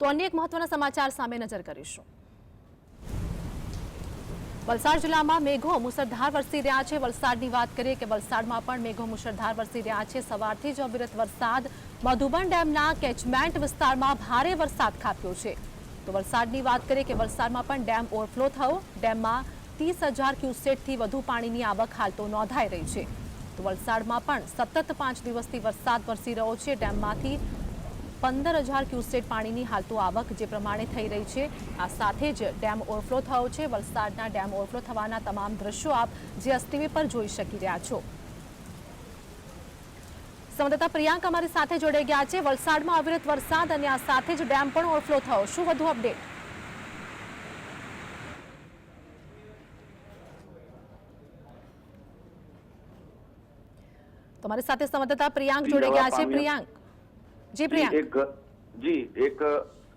તો અન્ય એક મહત્વના સમાચાર સામે નજર કરીશું. વલસાડ જિલ્લામાં મેઘો મુસળધાર વરસી રહ્યા છે. વલસાડની વાત કરીએ કે વલસાડમાં પણ મેઘો મુસળધાર વરસી રહ્યા છે. સવારથી જ અવિરત વરસાદ મધુબન ડેમના કેચમેન્ટ વિસ્તારમાં ભારે વરસાદ ખાબક્યો છે. તો વલસાડની વાત કરીએ કે વલસાડમાં પણ ડેમ ઓવરફ્લો થયો. ડેમમાં ત્રીસ હજાર ક્યુસેટથી વધુ પાણીની આવક હાલ તો નોંધાઈ રહી છે. તો વલસાડમાં પણ સતત પાંચ દિવસથી વરસાદ વરસી રહ્યો છે. ડેમમાંથી પંદર હજાર ક્યુસેટ પાણીની હાલ તો આવક જે પ્રમાણે થઈ રહી છે. આ સાથે જ ડેમ ઓવરફ્લો થયો છે. વલસાડના ડેમ ઓવરફ્લો થવાના તમામ દ્રશ્યો આપ જીએસટીવી પર જોઈ શકી રહ્યા છો. સંવાદદાતા પ્રિયાંક અમારી સાથે જોડાઈ ગયા છે. વલસાડમાં અવિરત વરસાદ અને આ સાથે જ ડેમ પણ ઓવરફ્લો થયો. શું વધુ અપડેટ? તમારી સાથે સંવાદદાતા પ્રિયાંક જોડાઈ ગયા છે. પ્રિયાંક. જી એક જી એક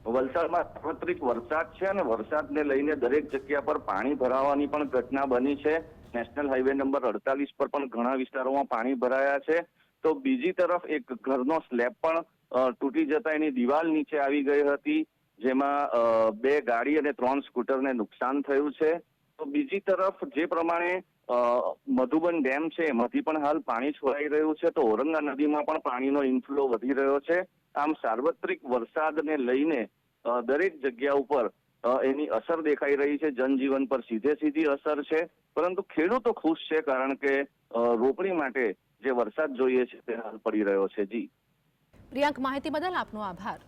વલસાડમાં સાર્વત્રિક વરસાદ છે અને વરસાદને લઈને દરેક જગ્યા પર પાણી ભરાવાની પણ ઘટના બની છે. નેશનલ હાઈવે નંબર અડતાલીસ પર પણ ઘણા વિસ્તારોમાં પાણી ભરાયા છે. તો બીજી તરફ એક ઘરનો સ્લેબ પણ તૂટી જતા એની દિવાલ નીચે આવી ગઈ હતી જેમાં બે ગાડી અને ત્રણ સ્કૂટરને નુકસાન થયું છે. તો બીજી તરફ જે પ્રમાણે મધુબન ડેમ છે, એમાંથી પણ હાલ પાણી છોડાઈ રહ્યું છે, તો ઓરંગા નદીમાં પણ પાણીનો ઇન્ફ્લો વધી રહ્યો છે. આમ સાર્વત્રિક વરસાદને લઈને દરેક જગ્યા ઉપર એની અસર દેખાઈ રહી છે, જનજીવન પર સીધે સીધી અસર છે. પરંતુ ખેડૂતો ખુશ છે કારણ કે રોપણી માટે જે વરસાદ જોઈએ છે તે હાલ પડી રહ્યો છે. જી. પ્રિયાંક, માહિતી બદલ આપનો આભાર.